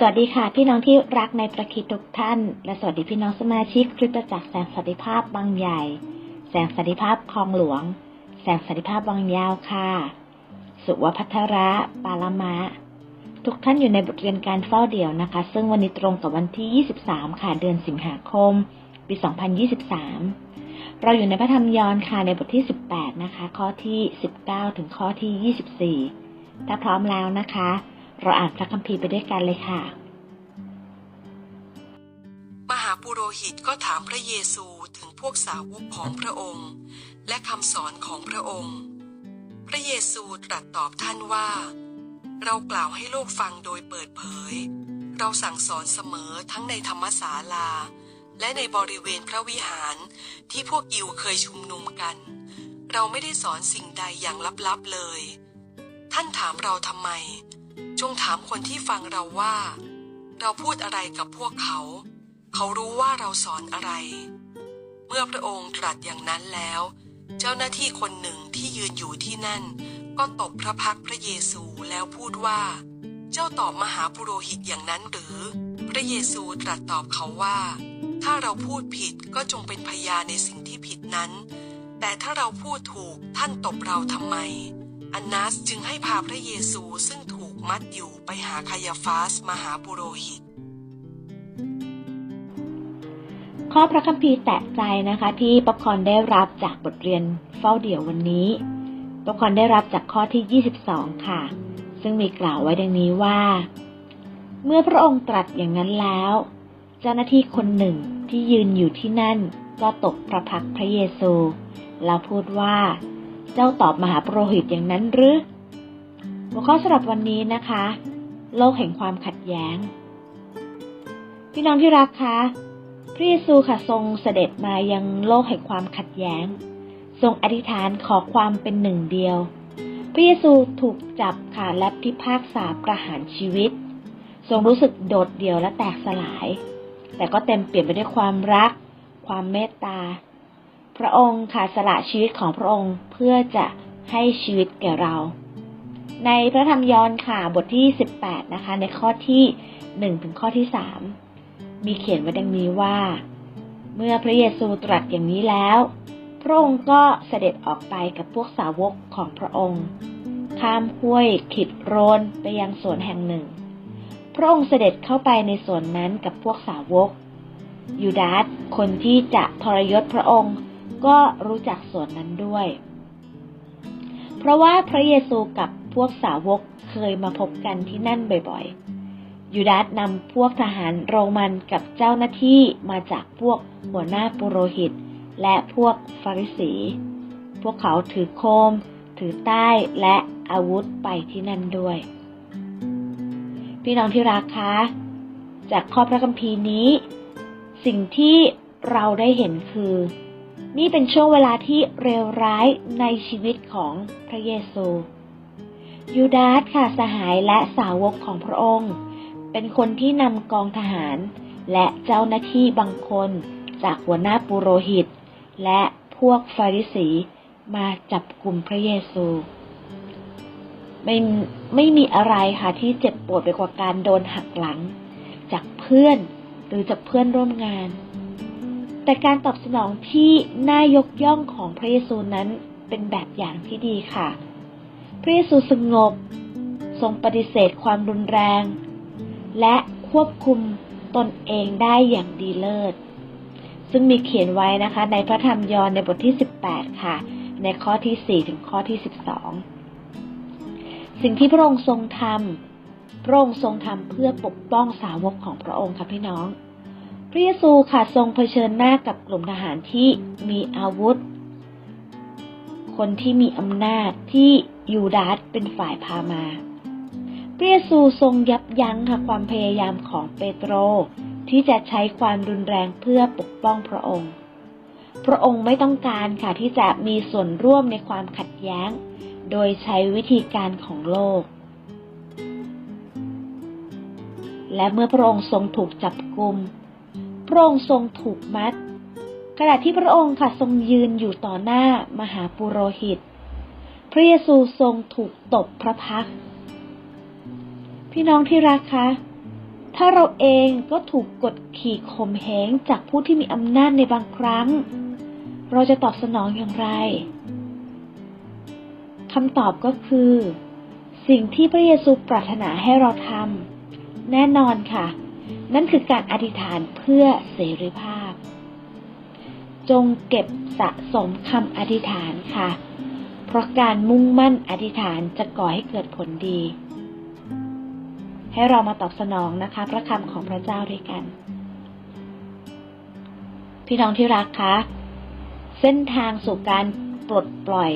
สวัสดีค่ะ พี่น้องที่รักในประคิดทุกท่าน และสวัสดีพี่น้องสมาชิกคริสตจักรแสงสันติภาพบางใหญ่ แสงสันติภาพคลองหลวง แสงสันติภาพบางยาวค่ะ สุวพัทระปาลมะ ทุกท่านอยู่ในบทเรียนการเฝ้าเดี่ยวนะคะ ซึ่งวันนี้ตรงกับวันที่ 23 ค่ะ เดือนสิงหาคม ปี 2023 เราอยู่ในพระธรรมยอห์นค่ะในบทที่ 18 นะคะ ข้อที่ 19 ถึงข้อที่ 24 ถ้าพร้อมแล้วนะคะ เราอ่านพระคัมภีร์ไปด้วยกันเลยค่ะ มหาปุโรหิตก็ถามพระเยซูถึงพวกสาวกของพระองค์ และคำสอนของพระองค์ พระเยซูตรัสตอบท่านว่า เรากล่าวให้โลกฟังโดยเปิดเผย เราสั่งสอนเสมอทั้งในธรรมศาลา และในบริเวณพระวิหารที่พวกยิวเคยชุมนุมกัน เราไม่ได้สอนสิ่งใดอย่างลับๆเลย ท่านถามเราทำไม จงถามคนที่ฟังเราว่า เราพูดอะไรกับพวกเขา เขารู้ว่าเราสอนอะไร เมื่อพระองค์ตรัสอย่างนั้นแล้ว เจ้าหน้าที่คนหนึ่งที่ยืนอยู่ที่นั่น ก็ตบพระพักพระเยซูแล้วพูดว่า เจ้าตอบมหาปุโรหิตอย่างนั้นหรือ พระเยซูตรัสตอบเขาว่า ถ้าเราพูดผิดก็จงเป็นพยานในสิ่งที่ผิดนั้น แต่ถ้าเราพูดถูกท่านตบเราทำไม อันนัสจึงให้พาพระเยซูซึ่งถู มัดอยู่ไปหาคายาฟาสมหาปุโรหิต ข้อพระคัมภีร์แตะใจนะคะ ที่ป๊อปคอนได้รับจากบทเรียนเฝ้าเดี่ยววันนี้ป๊อปคอนได้รับจากข้อที่ 22 ค่ะ ซึ่งมีกล่าวไว้ดังนี้ว่า เมื่อพระองค์ตรัสอย่างนั้นแล้ว เจ้าหน้าที่คนหนึ่งที่ยืนอยู่ที่นั่นก็ตกพระพักพระเยซู แล้วพูดว่า เจ้าตอบมหาปุโรหิตอย่างนั้นหรือ หัวข้อสำหรับวันนี้นะคะ โลกแห่งความขัดแย้ง พี่น้องที่รักคะพระเยซูค่ะทรงเสด็จมายังโลกแห่งความขัดแย้ง ทรงอธิษฐานขอความเป็นหนึ่งเดียว พระเยซูถูกจับค่ะและพิพากษาประหารชีวิต ทรงรู้สึกโดดเดี่ยวและแตกสลาย แต่ก็เต็มเปลี่ยนไปด้วยความรัก ความเมตตา พระองค์ค่ะสละชีวิตของพระองค์เพื่อจะให้ชีวิตแก่เรา ในพระธรรมยอห์นค่ะบทที่ 18 นะคะ ในข้อที่ 1 ถึงข้อที่ 3 มีเขียนไว้ดังนี้ว่า เมื่อพระเยซูตรัสอย่างนี้แล้ว พระองค์ก็เสด็จออกไปกับพวกสาวกของพระองค์ ข้ามห้วยขิดโรนไปยังสวนแห่งหนึ่ง พระองค์เสด็จเข้าไปในสวนนั้นกับพวกสาวก ยูดาสคนที่จะทรยศพระองค์ก็รู้จักสวนนั้นด้วย เพราะว่าพระเยซูกับ พวกสาวกเคยมาพบกันที่นั่นบ่อยๆ ยูดาสนำพวกทหารโรมันกับเจ้าหน้าที่มาจากพวกหัวหน้าปุโรหิต และพวกฟาริสี พวกเขาถือโคม ถือใต้และอาวุธไปที่นั่นด้วย พี่น้องที่รักคะ จากข้อพระคัมภีร์นี้ สิ่งที่เราได้เห็นคือนี่เป็นช่วงเวลาที่เลวร้ายในชีวิตของพระเยซู ยูดาสค่ะสหายและสาวกของพระองค์ เป็นคนที่นำกองทหาร และเจ้าหน้าที่บางคนจากหัวหน้าปุโรหิต และพวกฟาริสีมาจับกลุ่มพระเยซูไม่ไม่มีอะไรค่ะที่เจ็บปวดไปกว่าการโดนหักหลัง จากเพื่อนหรือจากเพื่อนร่วมงาน แต่การตอบสนองที่น่ายกย่องของพระเยซูนั้นเป็นแบบอย่างที่ดีค่ะ พระเยซูสงบ ทรงปฏิเสธความรุนแรง และควบคุมตนเองได้อย่างดีเลิศ ซึ่งมีเขียนไว้นะคะ ในพระธรรมยอห์นในบทที่ 18 ค่ะ ในข้อที่ 4 ถึงข้อที่ 12 สิ่งที่พระองค์ทรงทำพระองค์ทรงทำเพื่อปกป้องสาวกของพระองค์ค่ะพี่น้องพระเยซูค่ะทรงเผชิญหน้ากับกลุ่มทหารที่มีอาวุธ คนที่มีอำนาจที่ ยูดาสเป็นฝ่ายพามาพระเยซูทรงยับยั้งค่ะความพยายามของเปโตร ที่จะใช้ความรุนแรงเพื่อปกป้องพระองค์ พระองค์ไม่ต้องการค่ะที่จะมีส่วนร่วมในความขัดแย้ง โดยใช้วิธีการของโลก และเมื่อพระองค์ทรงถูกจับกุม พระองค์ทรงถูกมัดขณะที่พระองค์ค่ะทรงยืนอยู่ต่อหน้ามหาปุโรหิต ระเยซูทรงถูกตบพระพัก พี่น้องที่รักคะ ถ้าเราเองก็ถูกกดขี่ข่มเหงจากผู้ที่มีอำนาจในบางครั้ง เราจะตอบสนองอย่างไรคำตอบก็คือ สิ่งที่พระเยซูปรารถนาให้เราทำแน่นอนค่ะ นั่นคือการอธิษฐานเพื่อเสรีภาพ จงเก็บสะสมคำอธิษฐานค่ะ ราะการมุ่งมั่นอธิษฐานจะก่อให้เกิดผลดี ให้เรามาตอบสนองนะคะ พระคำของพระเจ้าด้วยกัน พี่น้องที่รักคะเส้นทางสู่การปลดปล่อย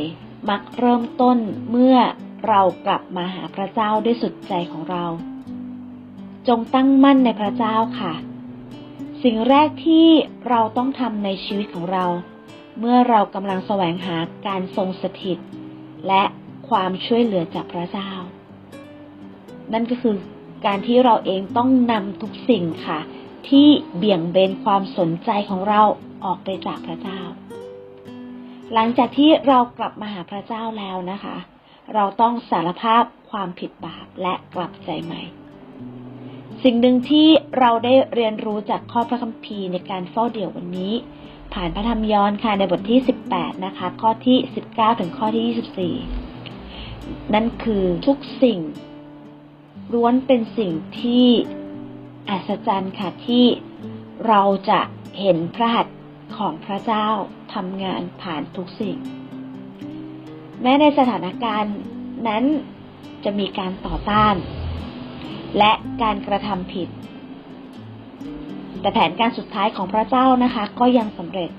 มักเริ่มต้นเมื่อเรากลับมาหาพระเจ้าด้วยสุดใจของเรา จงตั้งมั่นในพระเจ้าค่ะ สิ่งแรกที่เราต้องทำในชีวิตของเรา เมื่อเรากำลังแสวงหาการทรงสถิต และความช่วยเหลือจากพระเจ้า นั่นก็คือการที่เราเองต้องนำทุกสิ่งค่ะ ที่เบี่ยงเบนความสนใจของเราออกไปจากพระเจ้า หลังจากที่เรากลับมาหาพระเจ้าแล้วนะคะ เราต้องสารภาพความผิดบาปและกลับใจใหม่ สิ่งหนึ่งที่เราได้เรียนรู้จากข้อพระคัมภีร์ในการเฝ้าเดี่ยววันนี้ ผ่านพระธรรมย้อนค่ะในบทที่ 18 นะคะ ข้อที่ 19 ถึงข้อที่ 24 นั่นคือทุกสิ่งล้วนเป็นสิ่งที่อัศจรรย์ค่ะที่เราจะเห็นพระหัตถ์ของพระเจ้าทำงานผ่านทุกสิ่ง แม้ในสถานการณ์นั้นจะมีการต่อต้าน และการกระทำผิด แต่แผนการสุดท้ายของพระเจ้านะคะ ก็ยังสำเร็จ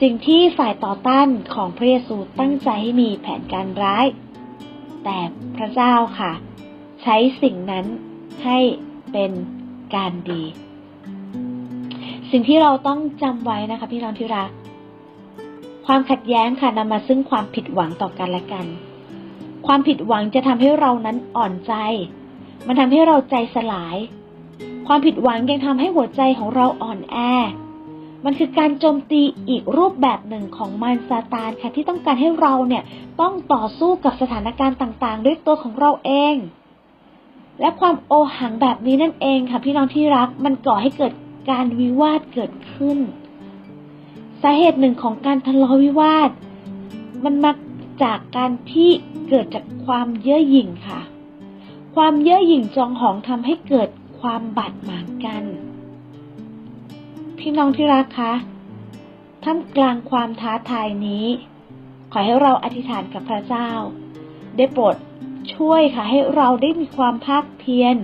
สิ่งที่ฝ่ายต่อต้านของพระเยซูตั้งใจให้มีแผนการร้าย แต่พระเจ้าค่ะ ใช้สิ่งนั้นให้เป็นการดี สิ่งที่เราต้องจำไว้นะคะ พี่น้องที่รักความขัดแย้งค่ะนำมาซึ่งความผิดหวังต่อกันและกัน ความผิดหวังจะทำให้เรานั้นอ่อนใจ มันทำให้เราใจสลาย ความผิดหวังยังทำให้หัวใจของเราอ่อนแอ มันคือการโจมตีอีกรูปแบบหนึ่งของมารซาตานค่ะที่ต้องการให้เราเนี่ยต้องต่อสู้กับสถานการณ์ต่างๆ ด้วยตัวของเราเอง และความโอหังแบบนี้นั่นเองค่ะพี่น้องที่รักมันก่อให้เกิดการวิวาทเกิดขึ้น สาเหตุหนึ่งของการทะเลาะวิวาท มันมาจากการที่เกิดจากความเย่อหยิ่งค่ะ ความเย่อหยิ่งจองหองทำให้เกิด ความบาดหมางกัน พี่น้องที่รักคะท่ามกลางความท้าทายนี้ ขอให้เราอธิษฐานกับพระเจ้า ได้โปรดช่วยค่ะให้เราได้มีความภาคเพียร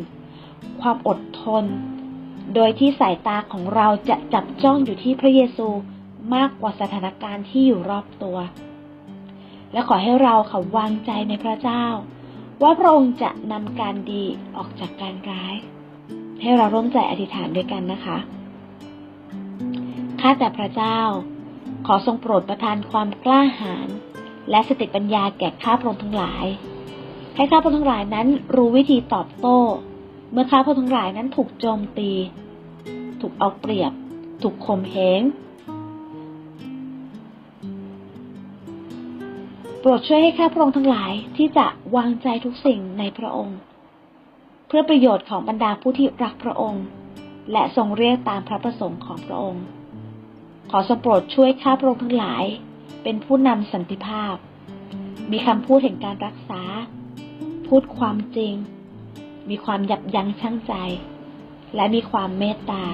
ความอดทน โดยที่สายตาของเราจะจับจ้องอยู่ที่พระเยซูมากกว่าสถานการณ์ที่อยู่รอบตัว และขอให้เราค่ะวางใจในพระเจ้า ว่าพระองค์จะนำการดีออกจากการร้าย ให้เราร่วมใจอธิษฐานด้วยกันนะคะ ข้าแต่พระเจ้า ขอทรงโปรดประทานความกล้าหาญและสติปัญญาแก่ข้าพระองค์ทั้งหลาย ให้ข้าพระองค์ทั้งหลายนั้นรู้วิธีตอบโต้ เมื่อข้าพระองค์ทั้งหลายนั้นถูกโจมตี ถูกเอาเปรียบ ถูกข่มเหงโปรดช่วยให้ข้าพระองค์ทั้งหลายที่จะวางใจทุกสิ่งในพระองค์ พื่อประโยชน์ของบรรดาผู้ที่รักพระองค์ และทรงเรียกตามพระประสงค์ของพระองค์ ขอทรงโปรดช่วยข้าพระองค์ทั้งหลาย เป็นผู้นำสันติภาพ มีคำพูดแห่งการรักษา พูดความจริง มีความยับยั้งชั่งใจ และมีความเมตตา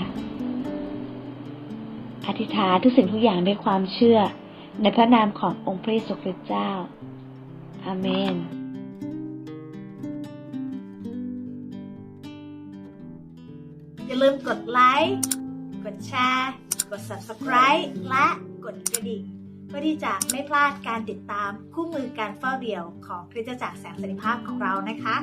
อธิษฐานทุกสิ่งทุกอย่างด้วยความเชื่อในพระนามขององค์พระเยซูคริสต์เจ้าอาเมน ลืมกดไลค์กดแชร์กด subscribe และกดกระดิ่งเพื่อที่จะไม่พลาดการติดตามคู่มือการเฝ้าเดี่ยวของคริสตจักรแสงสันติภาพของเรานะคะ